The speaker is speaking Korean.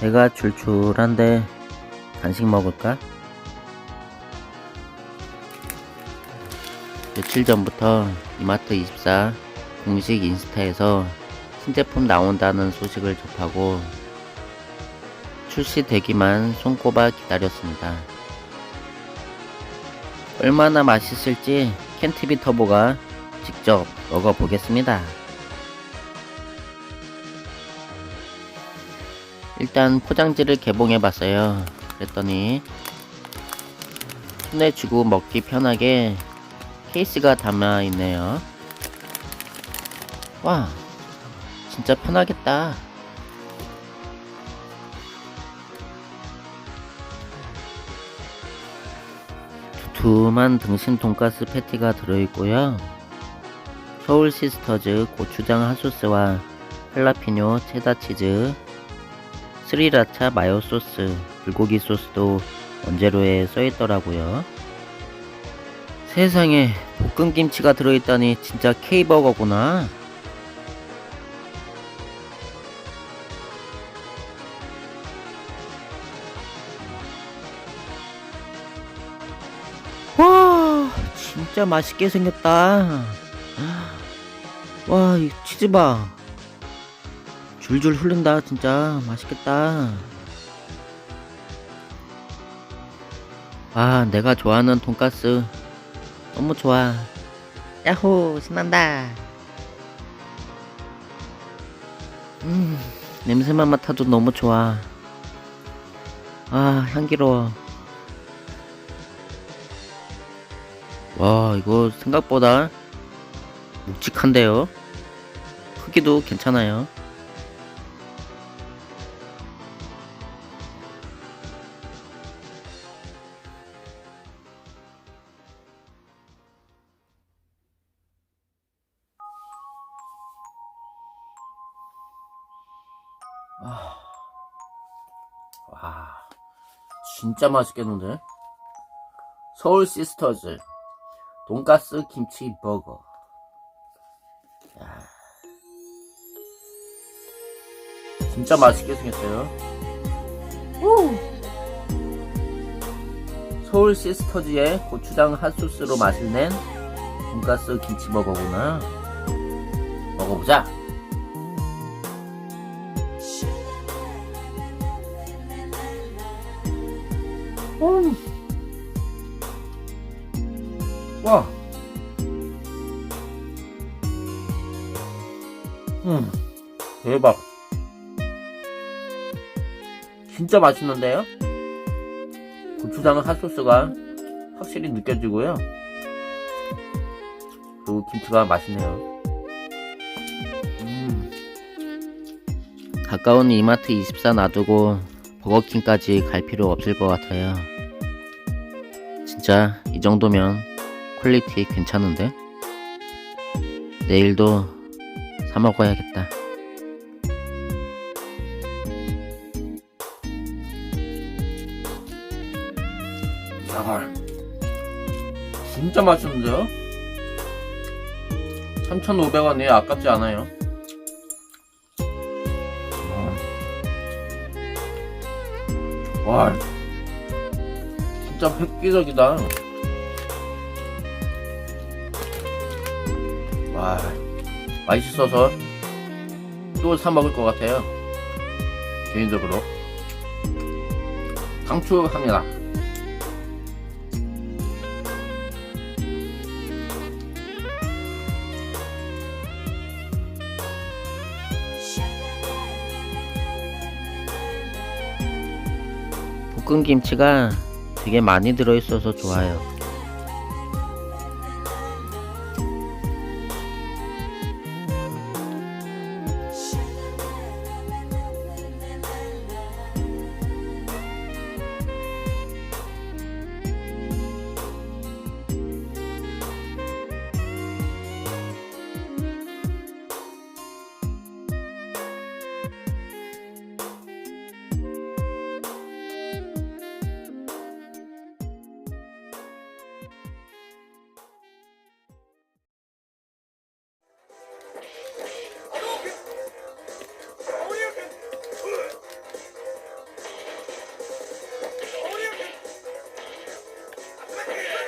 배가 출출한데 간식 먹을까? 며칠 전부터 이마트 24 공식 인스타에서 신제품 나온다는 소식을 접하고 출시되기만 손꼽아 기다렸습니다. 얼마나 맛있을지 캔티비 터보가 직접 먹어보겠습니다. 일단 포장지를 개봉해 봤어요. 그랬더니 손에 쥐고 먹기 편하게 케이스가 담아 있네요. 와, 진짜 편하겠다. 두툼한 등심 돈가스 패티가 들어있고요. 서울 시스터즈 고추장 핫소스와 할라피뇨 체다 치즈, 스리라차 마요 소스, 불고기 소스도 원재료에 써있더라고요. 세상에 볶음 김치가 들어있다니 진짜 K버거구나. 와, 진짜 맛있게 생겼다. 와, 이 치즈 봐. 줄줄 흐른다, 진짜. 맛있겠다. 아, 내가 좋아하는 돈가스. 너무 좋아. 야호, 신난다. 음, 냄새만 맡아도 너무 좋아. 아, 향기로워. 와, 이거 생각보다 묵직한데요? 크기도 괜찮아요. 아, 와, 진짜 맛있겠는데? 서울 시스터즈 돈가스 김치 버거. 야. 진짜 맛있게 생겼어요. 우! 서울 시스터즈의 고추장 핫소스로 맛을 낸 돈가스 김치 버거구나. 먹어보자. 음. 와. 음. 대박. 진짜 맛있는데요? 고추장 핫소스가 확실히 느껴지고요. 그리고 김치가 맛있네요. 음. 가까운 이마트 24 놔두고 버거킹까지 갈 필요 없을 것 같아요. 진짜 이 정도면 퀄리티 괜찮은데? 내일도 사 먹어야겠다. 야, 진짜 맛있는데요? 3,500원이 아깝지 않아요. 와, 진짜 획기적이다. 와, 맛있어서 또 사 먹을 것 같아요. 개인적으로. 강추합니다. 볶은 김치가 되게 많이 들어있어서 좋아요. Yeah.